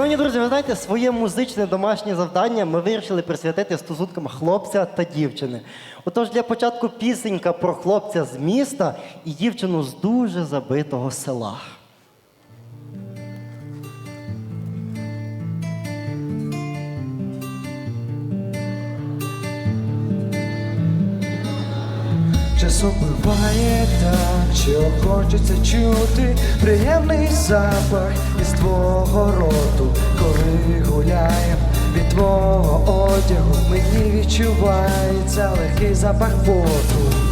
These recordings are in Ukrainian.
Шановні друзі, ви знаєте, своє музичне домашнє завдання ми вирішили присвятити стосункам хлопця та дівчини. Отож, для початку пісенька про хлопця з міста і дівчину з дуже забитого села. Часом буває так, що хочеться чути приємний запах твого роту, коли гуляєм від твого одягу, мені відчувається легкий запах поту.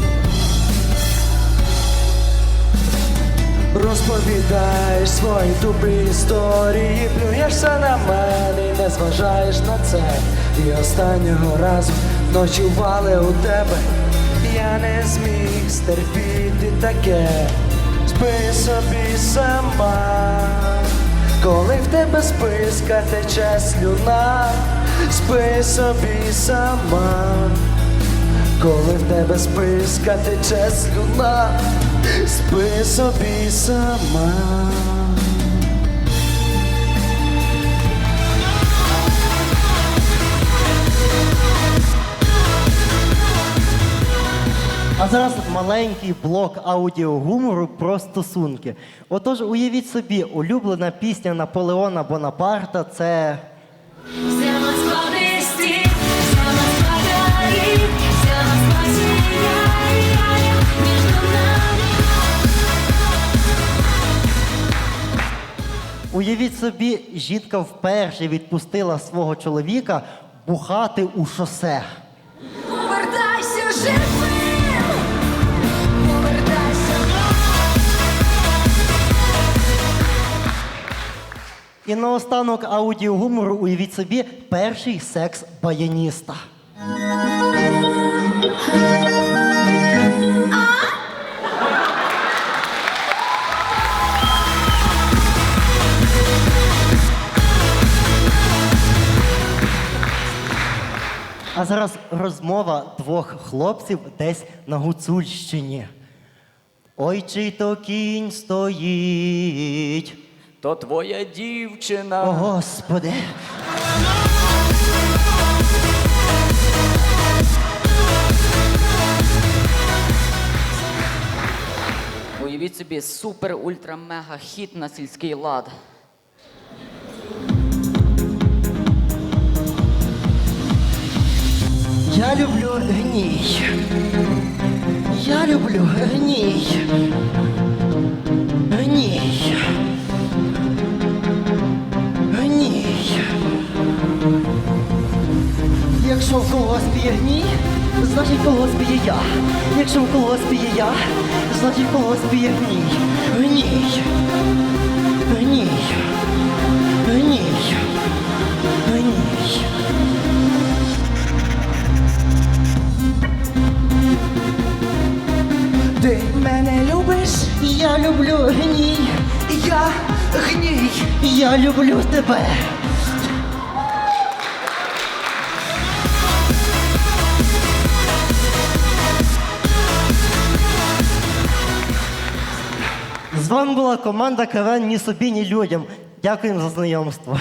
Розповідаєш свої тупі історії, плюєшся на мене, і не зважаєш на це. І останнього разу ночували у тебе. Я не зміг стерпіти таке, спи собі сама, коли в тебе списка тече слюна, спи собі сама. Коли в тебе списка тече слюна, спи собі сама. Зараз маленький блок аудіогумору про стосунки. Отож, уявіть собі, улюблена пісня Наполеона Бонапарта це. Уявіть собі, жінка вперше відпустила свого чоловіка бухати у шосе. Повертайся живим, І наостанок аудіогумору уявіть собі перший секс баяніста. А зараз розмова двох хлопців десь на Гуцульщині. Ой, чий то кінь стоїть. То твоя дівчина. О, Господи. Уявіть собі супер ультра мега хіт на сільський лад. Я люблю гній. Я люблю гній. Якщо в колгоспі є гній, значить в колгоспі є я. Якщо в колгоспі є я, значить в колгоспі є гній. Гній. Гній. Гній. Гній. Ти мене любиш, Я люблю гній. я гній. Я люблю тебе. З вами була команда КВН ні собі, ні людям. Дякуємо за знайомство.